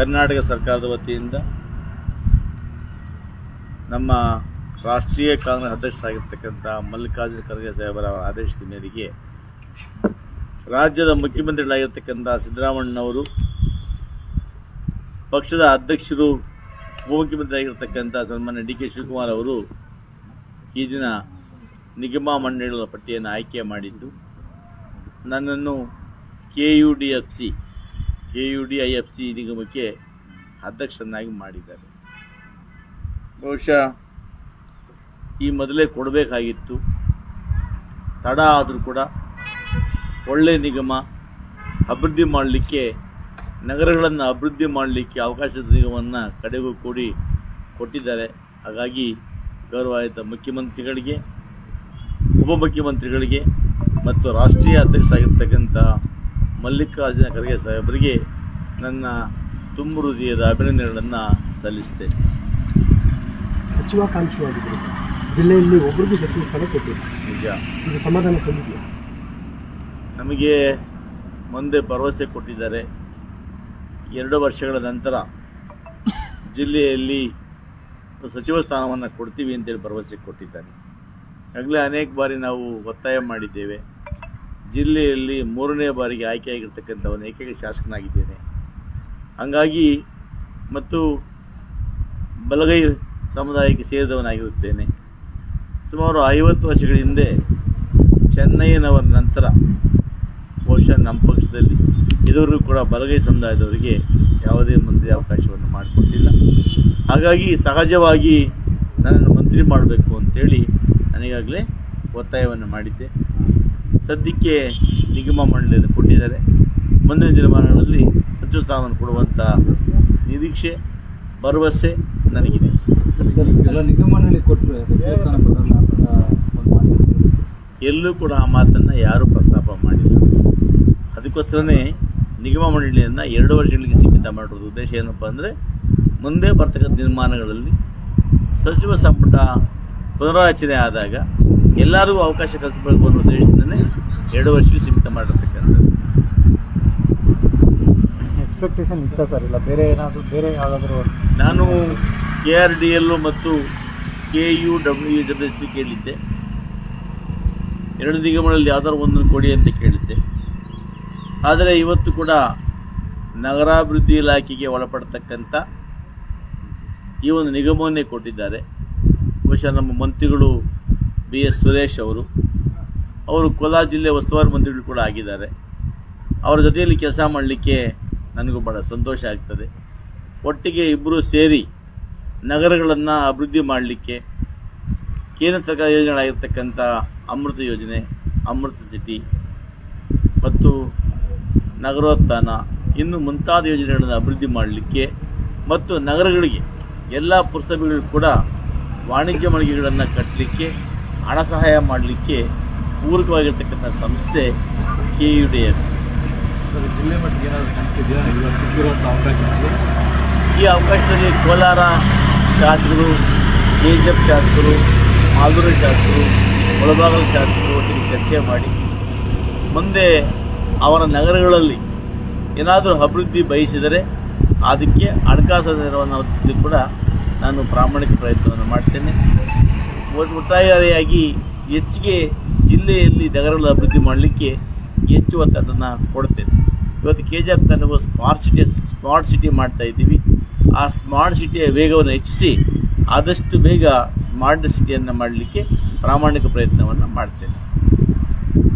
ಕರ್ನಾಟಕ ಸರ್ಕಾರದ ವತಿಯಿಂದ ನಮ್ಮ ರಾಷ್ಟ್ರೀಯ ಕಾಂಗ್ರೆಸ್ ಅಧ್ಯಕ್ಷರಾಗಿರ್ತಕ್ಕಂಥ ಮಲ್ಲಿಕಾರ್ಜುನ ಖರ್ಗೆ ಸಾಹೇಬರ ಆದೇಶದ ಮೇರೆಗೆ ರಾಜ್ಯದ ಮುಖ್ಯಮಂತ್ರಿಗಳಾಗಿರ್ತಕ್ಕಂಥ ಸಿದ್ದರಾಮಣ್ಣವರು ಪಕ್ಷದ ಅಧ್ಯಕ್ಷರು ಉಪಮುಖ್ಯಮಂತ್ರಿ ಆಗಿರ್ತಕ್ಕಂಥ ಸನ್ಮಾನ್ಯ ಡಿ ಕೆ ಶಿವಕುಮಾರ್ ಅವರು ಈ ದಿನ ನಿಗಮ ಮಂಡಳಿಗಳ ಪಟ್ಟಿಯನ್ನು ಆಯ್ಕೆ ಮಾಡಿದ್ದು, ನನ್ನನ್ನು K U D F C K U D I F C ನಿಗಮಕ್ಕೆ ಅಧ್ಯಕ್ಷರನ್ನಾಗಿ ಮಾಡಿದ್ದಾರೆ. ಬಹುಶಃ ಈ ಮೊದಲೇ ಕೊಡಬೇಕಾಗಿತ್ತು. ತಡ ಆದರೂ ಕೂಡ ಒಳ್ಳೆಯ ನಿಗಮ ಅಭಿವೃದ್ಧಿ ಮಾಡಲಿಕ್ಕೆ, ನಗರಗಳನ್ನು ಅಭಿವೃದ್ಧಿ ಮಾಡಲಿಕ್ಕೆ ಅವಕಾಶದ ನಿಗಮವನ್ನು ಕಡೆಗೂ ಕೂಡಿ ಕೊಟ್ಟಿದ್ದಾರೆ. ಹಾಗಾಗಿ ಗೌರವಾಯುತ ಮುಖ್ಯಮಂತ್ರಿಗಳಿಗೆ, ಉಪಮುಖ್ಯಮಂತ್ರಿಗಳಿಗೆ ಮತ್ತು ರಾಷ್ಟ್ರೀಯ ಅಧ್ಯಕ್ಷರಾಗಿರ್ತಕ್ಕಂಥ ಮಲ್ಲಿಕಾರ್ಜುನ ಖರ್ಗೆ ಸಾಹೇಬರಿಗೆ ನನ್ನ ತುಂಬ ಹೃದಯದ ಅಭಿನಂದನೆಗಳನ್ನು ಸಲ್ಲಿಸ್ತೇನೆ. ಸಚಿವಾಕಾಂಕ್ಷಿಯಾಗಿದ್ದರು ಸರ್ ಜಿಲ್ಲೆಯಲ್ಲಿ ಒಬ್ಬರಿಗೂ ಸಚಿವ ಸ್ಥಾನ ಕೊಟ್ಟಿಲ್ಲ. ನಿಜ. ಇದು ಸಮಾಧಾನ ತಂದಿದೆಯಾ ನಮಗೆ ಮುಂದೆ ಭರವಸೆ ಕೊಟ್ಟಿದ್ದಾರೆ. ಎರಡು ವರ್ಷಗಳ ನಂತರ ಜಿಲ್ಲೆಯಲ್ಲಿ ಸಚಿವ ಸ್ಥಾನವನ್ನು ಕೊಡ್ತೀವಿ ಅಂತೇಳಿ ಭರವಸೆ ಕೊಟ್ಟಿದ್ದಾರೆ. ಆಗಲೇ ಅನೇಕ ಬಾರಿ ನಾವು ಒತ್ತಾಯ ಮಾಡಿದ್ದೇವೆ. ಜಿಲ್ಲೆಯಲ್ಲಿ ಮೂರನೇ ಬಾರಿಗೆ ಆಯ್ಕೆಯಾಗಿರ್ತಕ್ಕಂಥವನು ಏಕೈಕ ಶಾಸಕನಾಗಿದ್ದೇನೆ. ಹಾಗಾಗಿ ಮತ್ತು ಬಲಗೈ ಸಮುದಾಯಕ್ಕೆ ಸೇರಿದವನಾಗಿರುತ್ತೇನೆ. ಸುಮಾರು ಐವತ್ತು ವರ್ಷಗಳ ಹಿಂದೆ ಚೆನ್ನೈನವರ ನಂತರ, ಬಹುಶಃ ನಮ್ಮ ಪಕ್ಷದಲ್ಲಿ ಇದುವರೆಗೂ ಕೂಡ ಬಲಗೈ ಸಮುದಾಯದವರಿಗೆ ಯಾವುದೇ ಮಂತ್ರಿ ಅವಕಾಶವನ್ನು ಮಾಡಿಕೊಟ್ಟಿಲ್ಲ. ಹಾಗಾಗಿ ಸಹಜವಾಗಿ ನನ್ನನ್ನು ಮಂತ್ರಿ ಮಾಡಬೇಕು ಅಂತೇಳಿ ನನಗಾಗಲೇ ಒತ್ತಾಯವನ್ನು ಮಾಡಿದ್ದೆ. ಸದ್ಯಕ್ಕೆ ನಿಗಮ ಮಂಡಳಿಯನ್ನು ಕೊಟ್ಟಿದ್ದಾರೆ. ಮುಂದಿನ ದಿನಮಾನಗಳಲ್ಲಿ ಸಚಿವ ಸ್ಥಾನವನ್ನು ಕೊಡುವಂಥ ನಿರೀಕ್ಷೆ ಭರವಸೆ ನನಗಿದೆ. ಎಲ್ಲ ಕೂಡ ಆ ಮಾತನ್ನು ಯಾರೂ ಪ್ರಸ್ತಾಪ ಮಾಡಿಲ್ಲ. ಅದಕ್ಕೋಸ್ಕರನೇ ನಿಗಮ ಮಂಡಳಿಯನ್ನು ಎರಡು ವರ್ಷಗಳಿಗೆ ಸೀಮಿತ ಮಾಡಿರೋದು ಉದ್ದೇಶ ಏನಪ್ಪ ಅಂದರೆ ಮುಂದೆ ಬರ್ತಕ್ಕಂಥ ನಿರ್ಮಾಣಗಳಲ್ಲಿ ಸಚಿವ ಸಂಪುಟ ಪುನರಾಚನೆ ಆದಾಗ ಎಲ್ಲರಿಗೂ ಅವಕಾಶ ಕಲ್ಪಿಸಬೇಕು ಅನ್ನೋ ಉದ್ದೇಶದಿಂದಲೇ ಎರಡು ವರ್ಷಕ್ಕೆ ಸೀಮಿತ ಮಾಡಿರ್ತಕ್ಕಂಥದ್ದು. ಎಕ್ಸ್ಪೆಕ್ಟೇಷನ್ ಇತ್ತ ಸರ್ ಇಲ್ಲ ಬೇರೆ ಏನಾದರೂ ಬೇರೆ ಯಾವುದಾದ್ರೂ ನಾನು ಕೆ ಆರ್ ಡಿ ಎಲ್ಲು ಮತ್ತು ಕೆ ಯು ಡಬ್ಲ್ಯೂ ಯು ಜೊತೆ ಎಸ್ ಬಿ ಕೇಳಿದ್ದೆ. ಎರಡು ನಿಗಮಗಳಲ್ಲಿ ಯಾವ್ದಾದ್ರು ಒಂದನ್ನು ಕೊಡಿ ಅಂತ ಕೇಳಿದ್ದೆ. ಆದರೆ ಇವತ್ತು ಕೂಡ ನಗರಾಭಿವೃದ್ಧಿ ಇಲಾಖೆಗೆ ಒಳಪಡ್ತಕ್ಕಂಥ ಈ ಒಂದು ನಿಗಮವನ್ನೇ ಕೊಟ್ಟಿದ್ದಾರೆ. ಬಹುಶಃ ನಮ್ಮ ಮಂತ್ರಿಗಳು ಬಿ ಎಸ್ ಸುರೇಶ್ ಅವರು ಅವರು ಕೋಲಾರ ಜಿಲ್ಲೆ ಉಸ್ತುವಾರಿ ಮಂತ್ರಿಗಳು ಕೂಡ ಆಗಿದ್ದಾರೆ. ಅವರ ಜೊತೆಯಲ್ಲಿ ಕೆಲಸ ಮಾಡಲಿಕ್ಕೆ ನನಗೂ ಭಾಳ ಸಂತೋಷ ಆಗ್ತದೆ. ಒಟ್ಟಿಗೆ ಇಬ್ಬರು ಸೇರಿ ನಗರಗಳನ್ನು ಅಭಿವೃದ್ಧಿ ಮಾಡಲಿಕ್ಕೆ ಕೇಂದ್ರ ಸರ್ಕಾರ ಯೋಜನೆಗಳಾಗಿರ್ತಕ್ಕಂಥ ಅಮೃತ ಯೋಜನೆ, ಅಮೃತ ಸಿಟಿ ಮತ್ತು ನಗರೋತ್ಥಾನ ಇನ್ನು ಮುಂತಾದ ಯೋಜನೆಗಳನ್ನು ಅಭಿವೃದ್ಧಿ ಮಾಡಲಿಕ್ಕೆ ಮತ್ತು ನಗರಗಳಿಗೆ ಎಲ್ಲ ಪುರಸಭೆಗಳು ಕೂಡ ವಾಣಿಜ್ಯ ಮಳಿಗೆಗಳನ್ನು ಕಟ್ಟಲಿಕ್ಕೆ ಹಣ ಸಹಾಯ ಮಾಡಲಿಕ್ಕೆ ಪೂರಕವಾಗಿರ್ತಕ್ಕಂಥ ಸಂಸ್ಥೆ ಕೆ ಯು ಡಿ ಎಫ್ ಜಿಲ್ಲೆ ಮಟ್ಟಿಗೆ ಏನಾದರೂ ಇಲ್ಲ ಸಿಕ್ಕಿರುವಂಥ ಅವಕಾಶದಲ್ಲಿ ಈ ಅವಕಾಶದಲ್ಲಿ ಕೋಲಾರ ಶಾಸಕರು ಕೆ ಜಿ ಎಫ್ ಶಾಸಕರು ಮಾಲೂರು ಶಾಸಕರು ಒಳಭಾಗದ ಶಾಸಕರು ಒಟ್ಟಿಗೆ ಚರ್ಚೆ ಮಾಡಿ ಮುಂದೆ ಅವರ ನಗರಗಳಲ್ಲಿ ಏನಾದರೂ ಅಭಿವೃದ್ಧಿ ಬಯಸಿದರೆ ಅದಕ್ಕೆ ಹಣಕಾಸು ನೆರವನ್ನು ಒದಗಿಸಲಿಕ್ಕೆ ಕೂಡ ನಾನು ಪ್ರಾಮಾಣಿಕ ಪ್ರಯತ್ನವನ್ನು ಮಾಡ್ತೇನೆ. ಒಟ್ಟಾರೆಯಾಗಿ ಹೆಚ್ಚಿಗೆ ಜಿಲ್ಲೆಯಲ್ಲಿ ನಗರಗಳ ಅಭಿವೃದ್ಧಿ ಮಾಡಲಿಕ್ಕೆ ಹೆಚ್ಚು ಒತ್ತಡನ್ನು ಕೊಡ್ತೇನೆ ಇವತ್ತು ಕೆ ಜಿ ಎಫ್ ನಾವು ಸ್ಮಾರ್ಟ್ ಸಿಟಿ ಸ್ಮಾರ್ಟ್ ಸಿಟಿ ಮಾಡ್ತಾ ಇದ್ದೀವಿ. ಆ ಸ್ಮಾರ್ಟ್ ಸಿಟಿಯ ವೇಗವನ್ನು ಹೆಚ್ಚಿಸಿ ಆದಷ್ಟು ಬೇಗ ಸ್ಮಾರ್ಟ್ ಸಿಟಿಯನ್ನು ಮಾಡಲಿಕ್ಕೆ ಪ್ರಾಮಾಣಿಕ ಪ್ರಯತ್ನವನ್ನು ಮಾಡ್ತೇನೆ